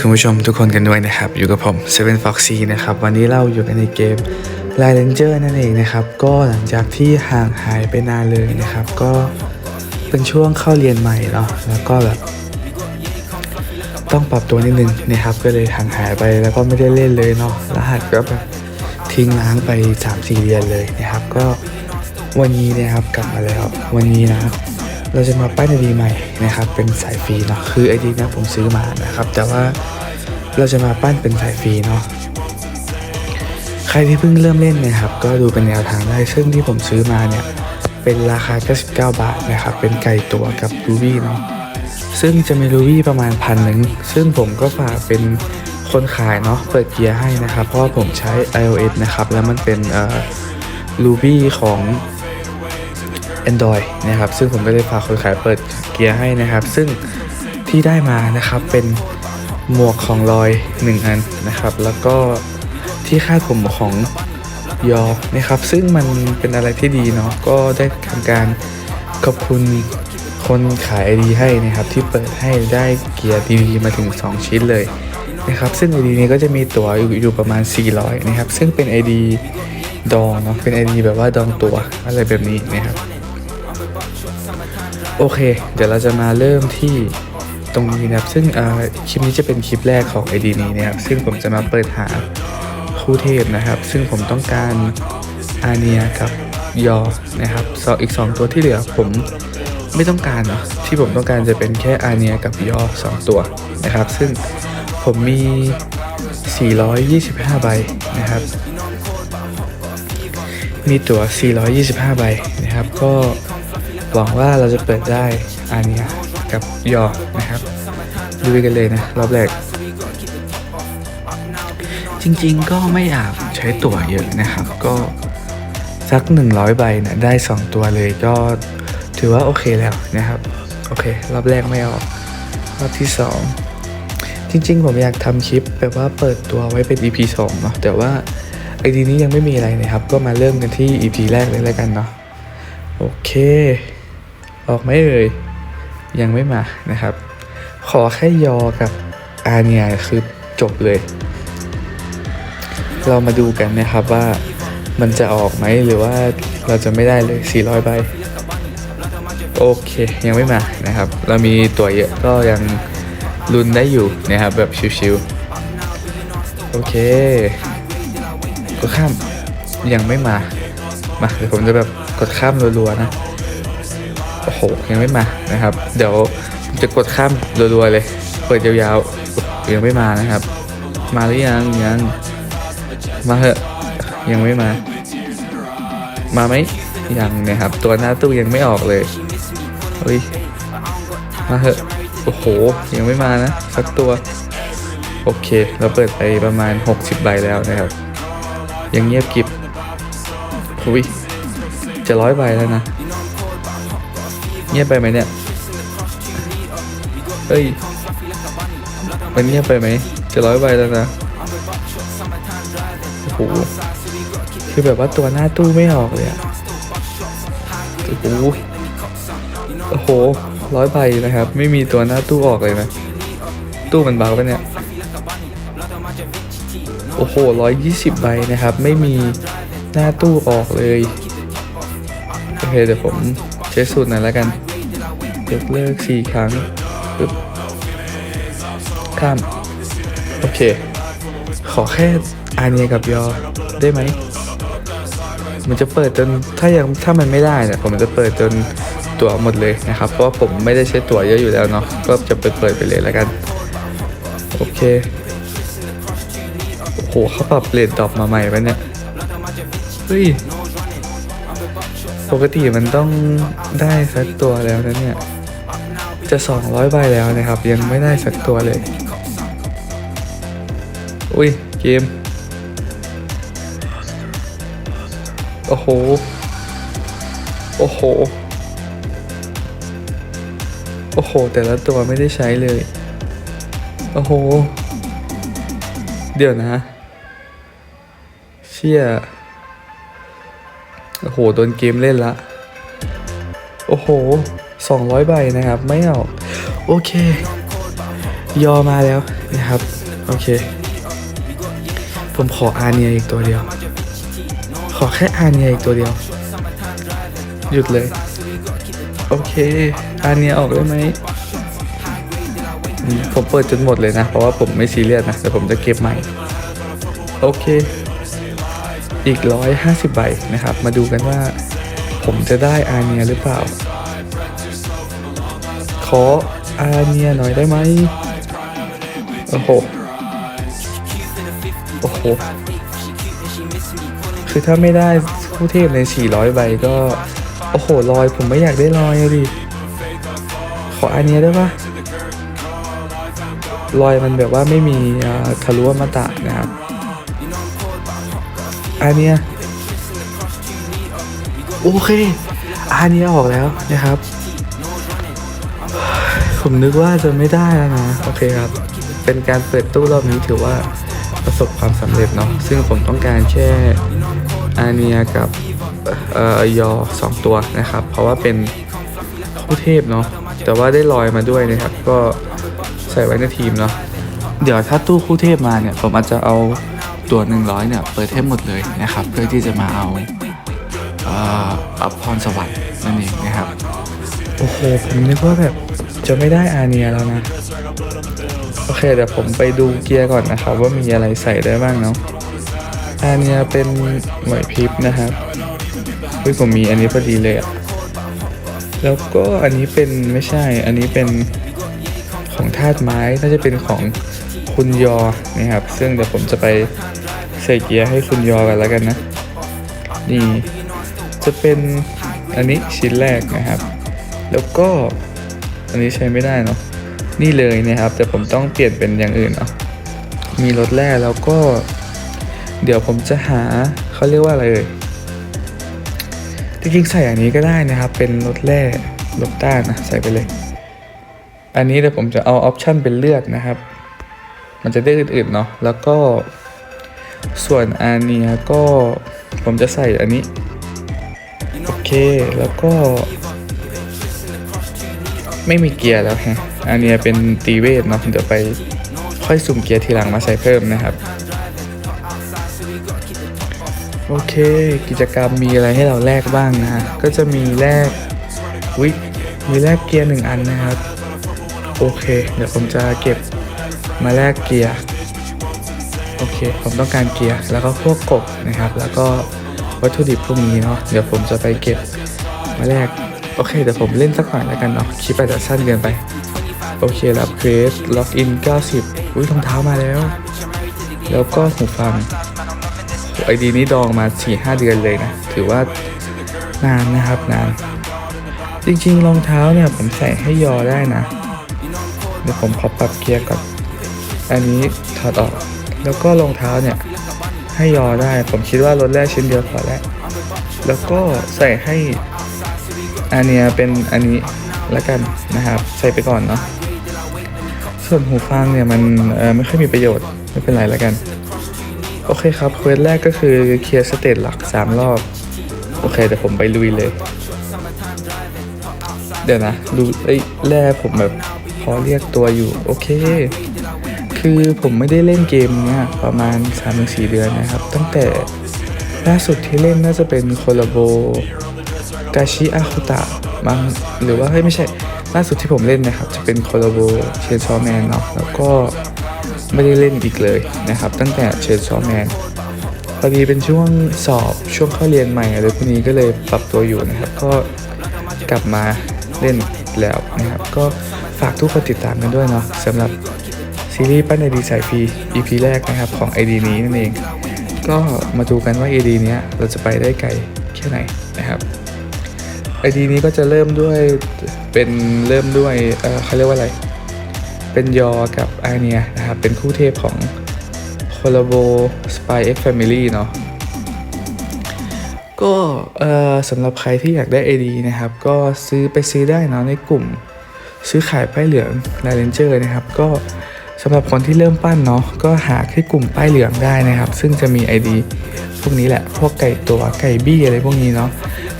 คุณผู้ชมทุกคนกันด้วยนะครับ อยู่กับผม7 Foxy นะครับ วันนี้เราอยู่กันในเกม l i n e Ranger นั่นเองนะครับ ก็หลังจากที่ห่างหายไปนานเลยนะครับ ก็เป็นช่วงเข้าเรียนใหม่เนาะแล้วก็แบบ ต้องปรับตัวนิดนึงนะครับ ก็เลยห่างหายไปแล้วก็ไม่ได้เล่นเลยเนาะรหัสก็แบบทิ้งล้างไป 3-4 เดือนเลยนะครับ ก็วันนี้นะครับกลับมาแล้ว วันนี้นะ เราจะมาปั้นไอดีใหม่นะครับเป็นสายฟรีเนาะคือไอดีนะผมซื้อมานะครับ แต่ว่าเราจะมาปั้นเป็นสายฟรีเนาะใครที่เพิ่งเริ่มเล่นนะครับ ก็ดูเป็นแนวทางได้ซึ่งที่ผมซื้อมาเนี่ยเป็นราคา 99 บาทนะครับ เป็นไก่ตัวกับรูบี้เนาะซึ่งจะมีรูบี้ประมาณพันหนึ่งซึ่งผมก็ฝากเป็นคนขายเนาะเปิดเกียร์ให้นะครับ เพราะว่าผมใช้ iOS นะครับ แล้วมันเป็นเอ่อรูบี้ของ Android นะครับ ซึ่งผมก็เลยฝาคนขายเปิดเกียร์ให้นะครับ ซึ่งที่ได้มานะครับเป็นหมวกของลอย1อันนะครับ แล้วก็ที่คาดผมของยอนะครับ ซึ่งมันเป็นอะไรที่ดีเนาะก็ได้ทำการขอบคุณคนขายไอดีให้นะครับ ที่เปิดให้ได้เกียร์ดีๆมาถึง 2 ชิ้นเลยนะครับ ซึ่งไอดีนี้ก็จะมีตั๋วอยู่อยู่ประมาณ 400 นะครับ ซึ่งเป็น ID ดองเนาะเป็น ID แบบว่าดองตัวอะไรแบบนี้นะครับ โอเค เดี๋ยวเราจะมาเริ่มที่ตรงนี้นะครับ ซึ่งคลิปนี้จะเป็นคลิปแรกของ ID นี้นะครับ ซึ่งผมจะมาเปิดหาคู่เทพนะครับ ซึ่งผมต้องการอาเนียกับยอนะครับสออีก 2 ตัวที่เหลือผมไม่ต้องการเนาะที่ผมต้องการจะเป็นแค่อาเนียกับยอ2ตัวนะครับ ซึ่งผมมี 425 ใบนะครับ มีตั๋ว425 ใบนะครับ ก็ หวังว่าเราจะเปิดได้อาเนียกับยอนะครับดูกันเลยนะ รอบแรก จริงๆก็ไม่อยากใช้ตั๋วเยอะนะครับ ก็สัก 100 ใบนะได้ 2 ตัวเลยก็ถือว่าโอเคแล้วนะครับ โอเค รอบแรกไม่ออกรอบที่ 2 จริงๆ ผมอยากทำคลิปแบบว่าเปิดตัวไว้เป็น EP 2เนาะแต่ว่าไอดีนี้ยังไม่มีอะไรนะครับ ก็มาเริ่มกันที่ EP แรกเลยแล้วกันเนาะโอเค ออกไหม่เอ่ยยังไม่มานะครับ ขอแค่ยอกับอาเนียคือจบเลย เรามาดูกันนะครับว่ามันจะออกไหมหรือว่าเราจะไม่ได้เลย 400 ใบ โอเค ยังไม่มานะครับ เรามีตัวเยอะก็ยังลุ้นได้อยู่นะครับ แบบชิวๆ โอเคกดข้ามยังไม่มา มาเดี๋ยวผมจะแบบกดข้ามรัวๆนะ โอ้โหยังไม่มานะครับ เดี๋ยวจะกดข้ามรัวๆเลย เปิดยาวๆยังไม่มานะครับ มาหรือยังยังมาเหอะยังไม่มา มาไหมยังนะครับ ตัวหน้าตู้ยังไม่ออกเลยเฮ้ยมาเหอะโอ้โห ยังไม่มานะสักตัว โอเค เราเปิดไปประมาณ 60ใบแล้วนะครับ ยังเงียบกิบอุ้ยจะร้อยใบแล้วนะ เงียบไปไหมเนี่ยเฮ้ยมันเงียบไปไหมจะร้อยใบแล้วนะโอ้โหคือแบบว่าตัวหน้าตู้ไม่ออกเลยอะโอ้โหโอ้โหร้อยใบนะครับ ไม่มีตัวหน้าตู้ออกเลยนะ ตู้มันบักปะเนี่ย โอ้โหร้อยยี่สิบใบนะครับ ไม่มีหน้าตู้ออกเลย โอเคเดี๋ยวผมใช้สูตรหน่อยแล้วกัน ยกเลิกสี่ครั้งปึ๊บข้าม โอเค ขอแค่อาเนียกับยอได้ไหม มันจะเปิดจนถ้ายังถ้ามันไม่ได้เนี่ยผมจะเปิดจนตั๋วหมดเลยนะครับ เพราะผมไม่ได้ใช้ตั๋วเยอะอยู่แล้วเนาะก็จะเปิดเปิดไปเลยแล้วกัน โอเคโอ้โหเขาปรับเลทดรอปมาใหม่ปะเนี่ยเฮ้ยปกติมันต้องได้สักตัวแล้วนะเนี่ย จะ 200 ใบแล้วนะครับ ยังไม่ได้สักตัวเลย อุ้ย เกม โอ้โห โอ้โห โอ้โห แต่ละตัวไม่ได้ใช้เลย โอ้โห เดี๋ยวนะ เชี่ย โอ้โห โดนเกมเล่นละ โอ้โห 200 ใบนะครับ ไม่เอาโอเค ยอมาแล้วนะครับ โอเค ผมขออาเนียอีกตัวเดียว ขอแค่อาเนียอีกตัวเดียว หยุดเลย โอเค อาเนียออกได้ไหมอืมผมเปิดจนหมดเลยนะ เพราะว่าผมไม่ซีเรียสนะแต่ผมจะเก็บใหม่ โอเค อีกร้อยห้าสิบใบนะครับ มาดูกันว่าผมจะได้อาเนียหรือเปล่า ขออาเนียหน่อยได้ไหมโอ้โห โอ้โห คือถ้าไม่ได้คู่เทพใน 400 ใบก็ โอ้โหลอยผมไม่อยากได้ลอยดิ ขออาเนียได้ปะลอยมันแบบว่าไม่มีทะลุมาตะนะครับอาเนีย โอเคอาเนียออกแล้วนะครับ ผมนึกว่าจะไม่ได้แล้วนะ โอเคครับ เป็นการเปิดตู้รอบนี้ถือว่าประสบความสำเร็จเนาะ ซึ่งผมต้องการแค่อาเนียกับเอ่อยอสองตัวนะครับ เพราะว่าเป็นคู่เทพเนาะ แต่ว่าได้ลอยมาด้วยนะครับ ก็ใส่ไว้ในทีมเนาะ เดี๋ยวถ้าตู้คู่เทพมาเนี่ย ผมอาจจะเอาตัว 100 เนี่ย เปิดเทพหมดเลยนะครับ เพื่อที่จะมาเอาเอ่ออัพพรสวรรค์นั่นเองนะครับ โอ้โห ผมนึกว่าแบบ จะไม่ได้อาเนียแล้วนะ โอเคเดี๋ยวผมไปดูเกียร์ก่อนนะครับว่ามีอะไรใส่ได้บ้างเนาะอาเนียเป็นไหวพริบนะครับเฮ้ยผมมีอันนี้พอดีเลยอะแล้วก็อันนี้เป็นไม่ใช่ อันนี้เป็นของธาตุไม้น่าจะเป็นของคุณยอนะครับ ซึ่งเดี๋ยวผมจะไปใส่เกียร์ให้คุณยอกันแล้วกันนะ นี่จะเป็นอันนี้ชิ้นแรกนะครับ แล้วก็ อันนี้ใช้ไม่ได้เนาะนี่เลยนะครับ แต่ผมต้องเปลี่ยนเป็นอย่างอื่นเนาะมีรถแร่แล้วก็ เดี๋ยวผมจะหาเขาเรียกว่าอะไรเอ่ยจริงๆใส่อันนี้ก็ได้นะครับ เป็นรถแร่ลบต้านนะใส่ไปเลย อันนี้เดี๋ยวผมจะเอาออปชันเป็นเลือดนะครับ มันจะได้อื่นๆเนาะแล้วก็ส่วนอันนี้ก็ผมจะใส่อันนี้ โอเคแล้วก็ ไม่มีเกียร์แล้วฮะอันนี้เป็นตีเวทเนาะเดี๋ยวไปค่อยสุ่มเกียร์ทีหลังมาใส่เพิ่มนะครับ โอเค กิจกรรมมีอะไรให้เราแลกบ้างนะฮะก็จะมีแลกวิมีแลกเกียร์หนึ่งอันนะครับ โอเค เดี๋ยวผมจะเก็บมาแลกเกียร์โอเค ผมต้องการเกียร์แล้วก็พวกกบนะครับ แล้วก็วัตถุดิบพวกนี้เนาะเดี๋ยวผมจะไปเก็บมาแลก โอเคเดี๋ยวผมเล่นสักหน่อยแล้วกันเนาะคลิปอาจจะสั้นเกินไป โอเครับเควสล็อกอิน 90 อุ้ยรองเท้ามาแล้ว แล้วก็หูฟังไอดีนี้ดองมา 4-5 เดือนเลยนะ ถือว่านานนะครับนาน จริงๆรองเท้าเนี่ยผมใส่ให้ยอได้นะ เดี๋ยวผมขอปรับเกียร์ก่อน อันนี้ถอดออก แล้วก็รองเท้าเนี่ยให้ยอได้ ผมคิดว่ารถแรกชิ้นเดียวพอแล้ว แล้วก็ใส่ให้ อันเนี้ยเป็นอันนี้ละกันนะครับ ใส่ไปก่อนเนาะส่วนหูฟังเนี่ยมันไม่ค่อยมีประโยชน์ไม่เป็นไรละกัน โอเคครับเควสแรกก็คือเคลียร์สเตจหลัก 3 รอบ โอเคเดี๋ยวผมไปลุยเลย เดี๋ยวนะดูไอ้แร่ผมแบบพอเรียกตัวอยู่ โอเค คือผมไม่ได้เล่นเกมเนี้ยประมาณ3-4เดือนนะครับ ตั้งแต่ล่าสุดที่เล่นน่าจะเป็นโคลาโบ กาชิอาคุตะมั้งหรือว่าเฮ้ยไม่ใช่ล่าสุดที่ผมเล่นนะครับ จะเป็นโคลาโบเชนซอแมนเนาะแล้วก็ไม่ได้เล่นอีกเลยนะครับ ตั้งแต่เชนซอแมนพอดีเป็นช่วงสอบช่วงเข้าเรียนใหม่อะไรพวกนี้ก็เลยปรับตัวอยู่นะครับ ก็กลับมาเล่นแล้วนะครับ ก็ฝากทุกคนติดตามกันด้วยเนาะสำหรับซีรีส์ปั้นไอดีสายฟรี EP แรกนะครับของ ID นี้นั่นเอง ก็มาดูกันว่า ID เนี้เราจะไปได้ไกลแค่ไหนนะครับ ID นี้ก็จะเริ่มด้วยเป็นเริ่มด้วยเออเขาเรียกว่าอะไร เป็นยอกับอาเนียนะครับ เป็นคู่เทพของ c o l l a b o Spy X Family เนาะก็สำหรับใครที่อยากได้ AD นะครับ ก็ซื้อไปซื้อได้นะในกลุ่ม ซื้อขายป้ายเหลือง r ายเลนเจอร์นะครับ ก็สำหรับคนที่เริ่มปั้นเนาะก็หาที่กลุ่มป้ายเหลืองได้นะครับ ซึ่งจะมี ID พวกนี้แหละ พวกไก่ตัวไก่บี้อะไรพวกนี้เนาะ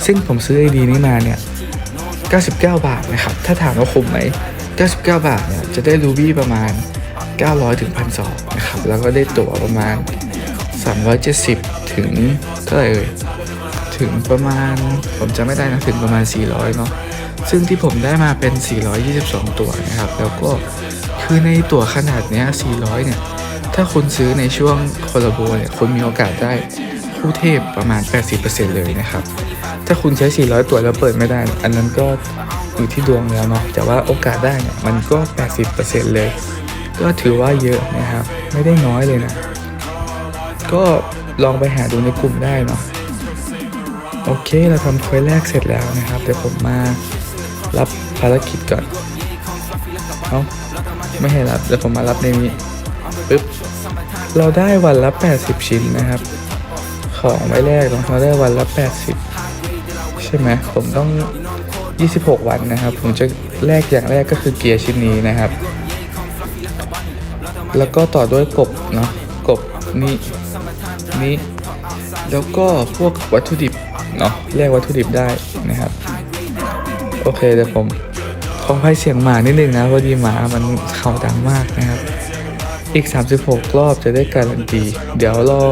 ซึ่งผมซื้อ ID นี้มาเนี่ย 99 บาทนะครับ ถ้าถามว่าคุ้มไหม 99 บาทเนี่ยจะได้รูบี้ประมาณ 900ถึง1,200นะครับ แล้วก็ได้ตั๋วประมาณ 370 ถึงเท่าไหร่เอ่ย ถึงประมาณผมจำไม่ได้นะ ถึงประมาณ 400 เนาะ ซึ่งที่ผมได้มาเป็น 422 ตั๋วนะครับ แล้วก็คือในตั๋วขนาดเนี้ย400 เนี่ย ถ้าคุณซื้อในช่วงคอลลาโบเนี่ยคุณมีโอกาสได้ คู่เทพประมาณ 80%เลยนะครับ ถ้าคุณใช้ 400 ตัวแล้วเปิดไม่ได้ อันนั้นก็อยู่ที่ดวงแล้วเนาะแต่ว่าโอกาสได้เนี่ยมันก็ 80%เลย ก็ถือว่าเยอะนะครับ ไม่ได้น้อยเลยนะ ก็ลองไปหาดูในกลุ่มได้เนาะโอเคเราทำควสแรกเสร็จแล้วนะครับ เดี๋ยวผมมารับภารกิจก่อนเอาไม่ให้รับเดี๋ยวผมมารับในนี้ปึ๊บเราได้วันละ 80 ชิ้นนะครับ ของไว้แรกเราได้วันละ 80 ใช่ไหมผมต้อง 26 วันนะครับ ผมจะแรกอย่างแรกก็คือเกียร์ชิ้นนี้นะครับ แล้วก็ต่อด้วยกบเนาะกบนี่นี่แล้วก็พวกวัตถุดิบเนาะแลกวัตถุดิบได้นะครับ โอเคเดี๋ยวผมขอให้เสียงหมานิดนึงนะเพราะดีหมามันเข่าดังมากนะครับ อีก 36 รอบจะได้การันตี เดี๋ยวรอ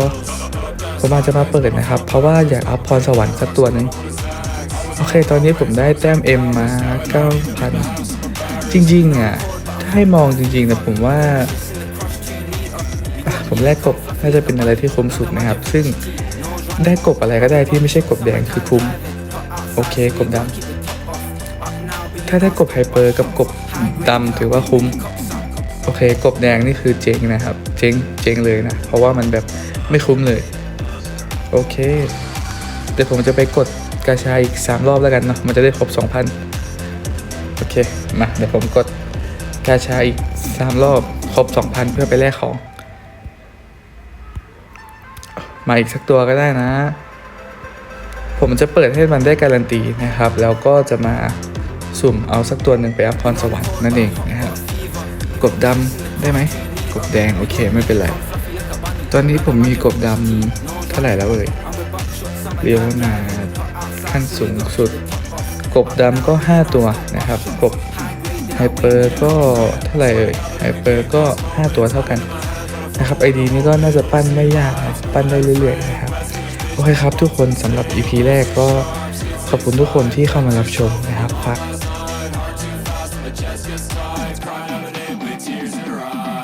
ผมอาจจะมาเปิดนะครับ เพราะว่าอยากอัพพรสวรรค์สักตัวหนึงโอเค ตอนนี้ผมได้แต้ม M มา9,000จริงๆอะถ้าให้มองจริงๆนะผมว่า ผมแลกกบน่าจะเป็นอะไรที่คุ้มสุดนะครับ ซึ่งได้กบอะไรก็ได้ที่ไม่ใช่กบแดงคือคุ้ม โอเคกบดำถ้าได้กบไฮเปอร์กับกบดำถือว่าคุ้ม โอเค กบแดงนี่คือเจ๊งนะครับ เจ๊งเจ๊งเลยนะ เพราะว่ามันแบบไม่คุ้มเลย โอเค เดี๋ยวผมจะไปกดกาชาอีก 3 รอบแล้วกันเนาะมันจะได้ครบ 2,000 โอเค มา เดี๋ยวผมกดกาชาอีก 3 รอบ ครบ 2,000 เพื่อไปแลกของ มาอีกสักตัวก็ได้นะ ผมจะเปิดให้มันได้การันตีนะครับ แล้วก็จะมาสุ่มเอาสักตัวหนึ่งไปอัพพรสวรรค์นั่นเองนะครับกบดำได้ไหมกบแดง โอเคไม่เป็นไร ตอนนี้ผมมีกบดำ เท่าไหร่แล้วเอ่ยเรียวนาขั้นสูงสุด กบดำก็ 5 ตัวนะครับ กบไฮเปอร์ก็เท่าไหร่เอ่ยไฮเปอร์ก็ 5 ตัวเท่ากันนะครับไอดีนี้ก็น่าจะปั้นไม่ยากปั้นได้เรื่อยๆนะครับโอเคครับทุกคนสำหรับ EP แรกก็ขอบคุณทุกคนที่เข้ามารับชมนะครับฝาก